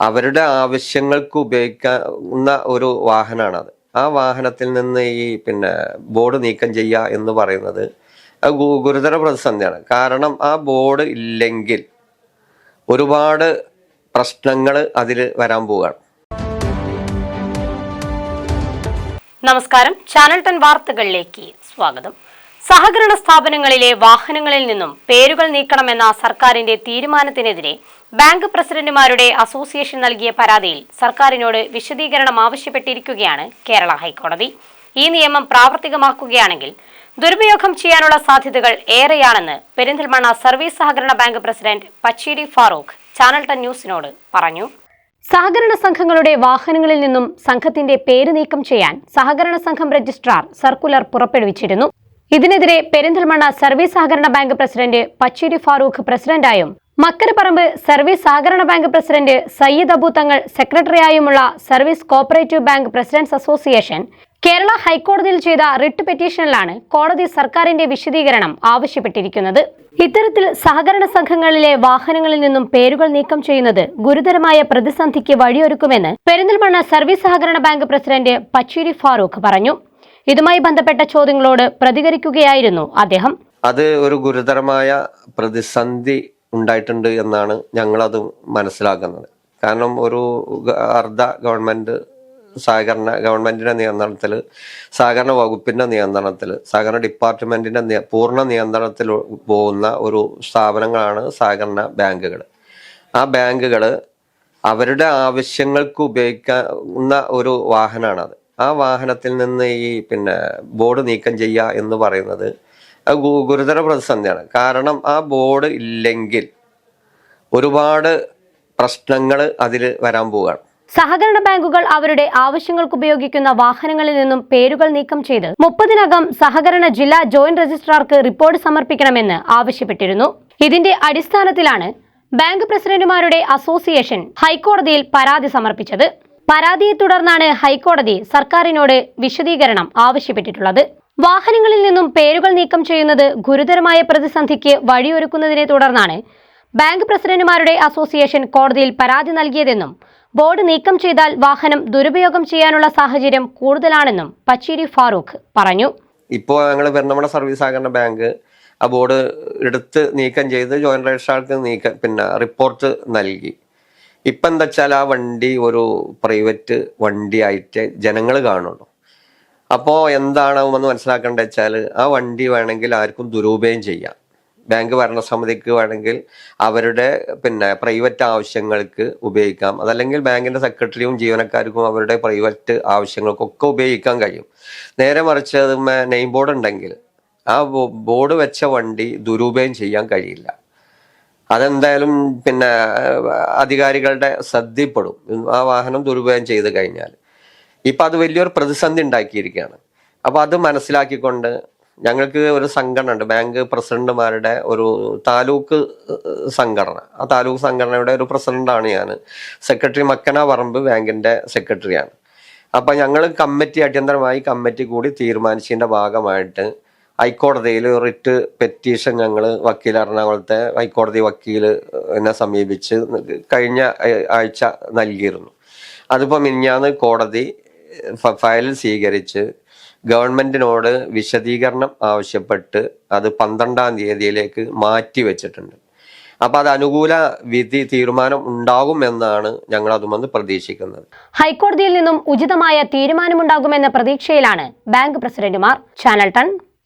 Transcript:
അവരുടെ ആവശ്യങ്ങൾക്ക് ഉപയോഗിക്കാവുന്ന ഒരു അത് ആ വാഹനത്തിൽ നിന്ന് ഈ പിന്നെ ബോർഡ് നീക്കം ചെയ്യുക എന്ന് പറയുന്നത് ഗുരുതര പ്രതിസന്ധിയാണ്. കാരണം ആ ബോർഡ് ഇല്ലെങ്കിൽ ഒരുപാട് പ്രശ്നങ്ങൾ അതിൽ വരാൻ പോവുകയാണ്. നമസ്കാരം. ചാനൽ ടെൻ വാർത്തകളിലേക്ക് സ്വാഗതം. സഹകരണ സ്ഥാപനങ്ങളിലെ വാഹനങ്ങളിൽ നിന്നും പേരുകൾ നീക്കണമെന്ന സർക്കാരിന്റെ തീരുമാനത്തിനെതിരെ ബാങ്ക് പ്രസിഡന്റുമാരുടെ അസോസിയേഷൻ നൽകിയ പരാതിയിൽ സർക്കാരിനോട് വിശദീകരണം ആവശ്യപ്പെട്ടിരിക്കുകയാണ് കേരള ഹൈക്കോടതി. ഈ നിയമം പ്രാവർത്തികമാക്കുകയാണെങ്കിൽ ദുരുപയോഗം ചെയ്യാനുള്ള സാധ്യതകൾ ഏറെയാണെന്ന് പെരിന്തൽമണ്ണ സർവീസ് സഹകരണ bank president Pacheri Farooq channel ten ന്യൂസിനോട് പറഞ്ഞു. സഹകരണ സംഘങ്ങളുടെ വാഹനങ്ങളിൽ നിന്നും സംഘത്തിന്റെ പേര് നീക്കം ചെയ്യാൻ സഹകരണ സംഘം രജിസ്ട്രാർ സർക്കുലർ പുറപ്പെടുവിച്ചിരുന്നു. ഇതിനെതിരെ പെരിന്തൽമണ്ണ സർവീസ് സഹകരണ ബാങ്ക് പ്രസിഡന്റ് പച്ചേരി ഫാറൂഖ് പ്രസിഡന്റായും മക്കരപ്പറമ്പ് സർവീസ് സഹകരണ bank president Sayyid Abu Thangal സെക്രട്ടറിയായുമുള്ള service cooperative bank presidents association Kerala ഹൈക്കോടതിയിൽ ചെയ്ത റിട്ട് പെറ്റീഷനിലാണ് കോടതി സർക്കാരിന്റെ വിശദീകരണം ആവശ്യപ്പെട്ടിരിക്കുന്നത്. ഇത്തരത്തിൽ സഹകരണ സംഘങ്ങളിലെ വാഹനങ്ങളിൽ നിന്നും പേരുകൾ നീക്കം ചെയ്യുന്നത് ഗുരുതരമായ പ്രതിസന്ധിക്ക് വഴിയൊരുക്കുമെന്ന് പെരിന്തൽമണ്ണ സർവീസ് സഹകരണ ബാങ്ക് പ്രസിഡന്റ് പച്ചേരി ഫാറൂഖ് പറഞ്ഞു. ഇതുമായി ബന്ധപ്പെട്ട ചോദ്യങ്ങളോട് പ്രതികരിക്കുകയായിരുന്നു അദ്ദേഹം. അത് ഒരു ഗുരുതരമായ പ്രതിസന്ധി ഉണ്ടായിട്ടുണ്ട് എന്നാണ് ഞങ്ങളത് മനസ്സിലാക്കുന്നത്. കാരണം ഒരു അർദ്ധ ഗവൺമെന്റ് സഹകരണ ഗവൺമെന്റിന്റെ നിയന്ത്രണത്തിൽ സഹകരണ വകുപ്പിന്റെ നിയന്ത്രണത്തിൽ സഹകരണ ഡിപ്പാർട്ട്മെന്റിന്റെ പൂർണ നിയന്ത്രണത്തിൽ പോകുന്ന ഒരു സ്ഥാപനങ്ങളാണ് സഹകരണ ബാങ്കുകൾ ആ ബാങ്കുകൾ അവരുടെ ആവശ്യങ്ങൾക്ക് ഉപയോഗിക്കാവുന്ന ഒരു വാഹനമാണത് ആ വാഹനത്തിൽ നിന്ന് ഈ പിന്നെ ബോർഡ് നീക്കം ചെയ്യുക എന്ന് പറയുന്നത് ഗുരുതര പ്രതിസന്ധിയാണ്. കാരണം ആ ബോർഡ് ഇല്ലെങ്കിൽ ഒരുപാട് പ്രശ്നങ്ങൾ അതിൽ വരാൻ പോവുകയാണ്. സഹകരണ ബാങ്കുകൾ അവരുടെ ആവശ്യങ്ങൾക്ക് ഉപയോഗിക്കുന്ന വാഹനങ്ങളിൽ നിന്നും പേരുകൾ നീക്കം ചെയ്ത് മുപ്പതിനകം സഹകരണ ജില്ലാ ജോയിന്റ് രജിസ്ട്രാർക്ക് റിപ്പോർട്ട് സമർപ്പിക്കണമെന്ന് ആവശ്യപ്പെട്ടിരുന്നു. ഇതിന്റെ അടിസ്ഥാനത്തിലാണ് ബാങ്ക് പ്രസിഡന്റുമാരുടെ അസോസിയേഷൻ ഹൈക്കോടതിയിൽ പരാതി സമർപ്പിച്ചത്. പരാതിയെ തുടർന്നാണ് ഹൈക്കോടതി സർക്കാരിനോട് വിശദീകരണം ആവശ്യപ്പെട്ടിട്ടുള്ളത്. വാഹനങ്ങളിൽ നിന്നും പേരുകൾ നീക്കം ചെയ്യുന്നത് ഗുരുതരമായ പ്രതിസന്ധിക്ക് വഴിയൊരുക്കുന്നതിനെ തുടർന്നാണ് ബാങ്ക് പ്രസിഡന്റുമാരുടെ അസോസിയേഷൻ കോടതിയിൽ പരാതി നൽകിയതെന്നും ബോർഡ് നീക്കം ചെയ്താൽ വാഹനം ദുരുപയോഗം ചെയ്യാനുള്ള സാഹചര്യം കൂടുതലാണെന്നും പച്ചേരി ഫാറൂഖ് പറഞ്ഞു. ഇപ്പോൾ ഞങ്ങൾ പെരുന്നമണ സർവീസ് സഹകരണ ബാങ്ക് ആ ബോർഡ് എടുത്ത് നീക്കം ചെയ്ത് ജോയിന്റ് രജിസ്ട്രാർക്ക് നീക്കം പിന്നെ റിപ്പോർട്ട് നൽകി. ഇപ്പം എന്താ വെച്ചാൽ ആ വണ്ടി ഒരു പ്രൈവറ്റ് വണ്ടിയായിട്ട് ജനങ്ങൾ കാണുള്ളൂ. അപ്പോൾ എന്താണ് എന്ന് മനസ്സിലാക്കേണ്ടത് വെച്ചാൽ ആ വണ്ടി വേണമെങ്കിൽ ആർക്കും ദുരുപയോഗം ചെയ്യാം. ബാങ്ക് ഭരണസമിതിക്ക് വേണമെങ്കിൽ അവരുടെ പിന്നെ പ്രൈവറ്റ് ആവശ്യങ്ങൾക്ക് ഉപയോഗിക്കാം. അതല്ലെങ്കിൽ ബാങ്കിന്റെ സെക്രട്ടറിയും ജീവനക്കാർക്കും അവരുടെ പ്രൈവറ്റ് ആവശ്യങ്ങൾക്കൊക്കെ ഉപയോഗിക്കാൻ കഴിയും. നേരെ മറിച്ച് നെയിം ബോർഡ് ഉണ്ടെങ്കിൽ ആ ബോർഡ് വെച്ച വണ്ടി ദുരുപയോഗം ചെയ്യാൻ കഴിയില്ല. അതെന്തായാലും പിന്നെ അധികാരികളുടെ ശ്രദ്ധയിൽപ്പെടും. ആ വാഹനം ദുരുപയോഗം ചെയ്ത് കഴിഞ്ഞാൽ. ഇപ്പൊ അത് വലിയൊരു പ്രതിസന്ധി ഉണ്ടാക്കിയിരിക്കുകയാണ്. അപ്പൊ അത് മനസ്സിലാക്കിക്കൊണ്ട് ഞങ്ങൾക്ക് ഒരു സംഘടന ഉണ്ട്. ബാങ്ക് പ്രസിഡന്റുമാരുടെ ഒരു താലൂക്ക് സംഘടന. ആ താലൂക്ക് സംഘടനയുടെ ഒരു പ്രസിഡന്റാണ് ഞാൻ. സെക്രട്ടറി മക്കന പറമ്പ് ബാങ്കിന്റെ സെക്രട്ടറിയാണ്. അപ്പൊ ഞങ്ങൾ കമ്മിറ്റി അടിയന്തരമായി കമ്മിറ്റി കൂടി തീരുമാനിച്ചതിന്റെ ഭാഗമായിട്ട് ഹൈക്കോടതിയിൽ റിട്ട് പെറ്റീഷൻ ഞങ്ങൾ വക്കീൽ എറണാകുളത്തെ ഹൈക്കോടതി വക്കീൽ എന്നെ സമീപിച്ച് കഴിഞ്ഞ ആഴ്ച നൽകിയിരുന്നു. അതിപ്പോൾ മിനിഞ്ഞാന്ന് കോടതി ഫയൽ സ്വീകരിച്ച് ഗവൺമെന്റിനോട് വിശദീകരണം ആവശ്യപ്പെട്ട് അത് പന്ത്രണ്ടാം തീയതിയിലേക്ക് മാറ്റി വെച്ചിട്ടുണ്ട്. അപ്പൊ അത് അനുകൂല വിധി തീരുമാനം ഉണ്ടാകുമെന്നാണ് ഞങ്ങൾ അതുമെന്ന് പ്രതീക്ഷിക്കുന്നത്. ഹൈക്കോടതിയിൽ നിന്നും ഉചിതമായ തീരുമാനമുണ്ടാകുമെന്ന പ്രതീക്ഷയിലാണ് ബാങ്ക് പ്രസിഡന്റുമാർ ചാനൽ ടൺ